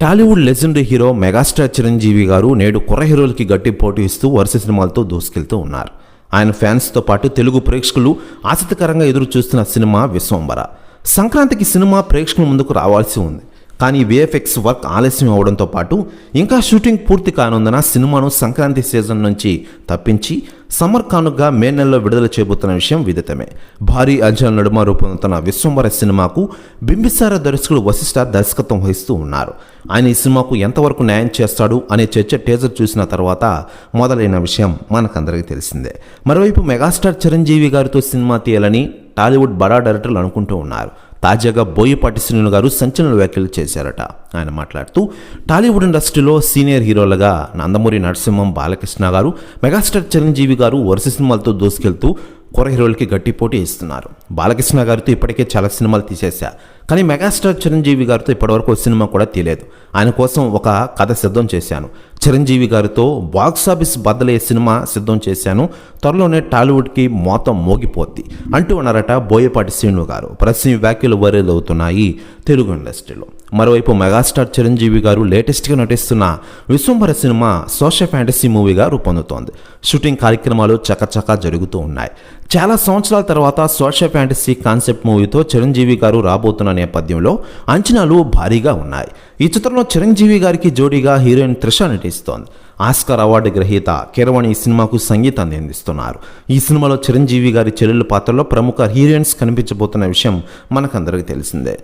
Tollywood legendary hero megastar Chiranjeevi garu నేడు కుర్ర హీరోలకి గట్టి పోటీ ఇస్తూ వరుస సినిమాలతో దూసుకెళ్తూ ఉన్నారు. ఆయన ఫ్యాన్స్తో పాటు తెలుగు ప్రేక్షకులు ఆసక్తికరంగా ఎదురు చూస్తున్న సినిమా విశ్వంబర సంక్రాంతికి సినిమా ప్రేక్షకుల ముందుకు రావాల్సి ఉంది. కానీ విఎఫ్ఎక్స్ వర్క్ ఆలస్యం అవడంతో పాటు ఇంకా షూటింగ్ పూర్తి కానుందన సినిమాను సంక్రాంతి సీజన్ నుంచి తప్పించి సమ్మర్ కానుగ్గా మే నెలలో విడుదల చేయబోతున్న విషయం విదితమే. భారీ అంచనాల నడుమ రూపొందుతున్న విశ్వంబర సినిమాకు బింబిసార దర్శకుడు వశిష్ఠ దర్శకత్వం వహిస్తూ ఉన్నారు. ఆయన ఈ సినిమాకు ఎంతవరకు న్యాయం చేస్తాడు అనే చర్చ టేజర్ చూసిన తర్వాత మొదలైన విషయం మనకందరికీ తెలిసిందే. మరోవైపు మెగాస్టార్ చిరంజీవి గారితో సినిమా తీయాలని టాలీవుడ్ బడా డైరెక్టర్లు అనుకుంటూ ఉన్నారు. తాజాగా బోయపాటి శ్రీను గారు సంచలన వ్యాఖ్యలు చేశారట. ఆయన మాట్లాడుతూ టాలీవుడ్ ఇండస్ట్రీలో సీనియర్ హీరోలుగా నందమూరి నరసింహం బాలకృష్ణ గారు మెగాస్టార్ చిరంజీవి గారు వరుస సినిమాలతో దూసుకెళ్తూ కుర్ర హీరోలకి గట్టి పోటీ ఇస్తున్నారు. బాలకృష్ణ గారితో ఇప్పటికే చాలా సినిమాలు తీసేశా. కానీ మెగాస్టార్ చిరంజీవి గారితో ఇప్పటివరకు ఒక సినిమా కూడా తీయలేదు ఆయన కోసం ఒక కథ సిద్ధం చేశాను. చిరంజీవి గారితో బాక్స్ ఆఫీస్ సినిమా సిద్ధం చేశాను. త్వరలోనే టాలీవుడ్కి మోతం మోగిపోద్ది అంటూ ఉన్నారట బోయపాటి శ్రీను గారు. ప్రస్తుతం వ్యాఖ్యలు వైరల్ అవుతున్నాయి తెలుగు ఇండస్ట్రీలో. మరోవైపు మెగాస్టార్ చిరంజీవి గారు లేటెస్ట్గా నటిస్తున్న విశ్వంభర సినిమా సోషల్ ఫ్యాంటసీ మూవీగా రూపొందుతోంది. షూటింగ్ కార్యక్రమాలు చకచకా జరుగుతూ ఉన్నాయి. చాలా సంవత్సరాల తర్వాత సోషల్ ఫ్యాంటసీ కాన్సెప్ట్ మూవీతో చిరంజీవి గారు రాబోతున్న నేపథ్యంలో అంచనాలు భారీగా ఉన్నాయి. ఈ చిత్రంలో చిరంజీవి గారికి జోడీగా హీరోయిన్ త్రిష నటిస్తోంది. ఆస్కార్ అవార్డు గ్రహీత కీరవాణి ఈ సినిమాకు సంగీతాన్ని అందిస్తున్నారు. ఈ సినిమాలో చిరంజీవి గారి చెల్లెల పాత్రలో ప్రముఖ హీరోయిన్స్ కనిపించబోతున్న విషయం మనకందరికీ తెలిసిందే.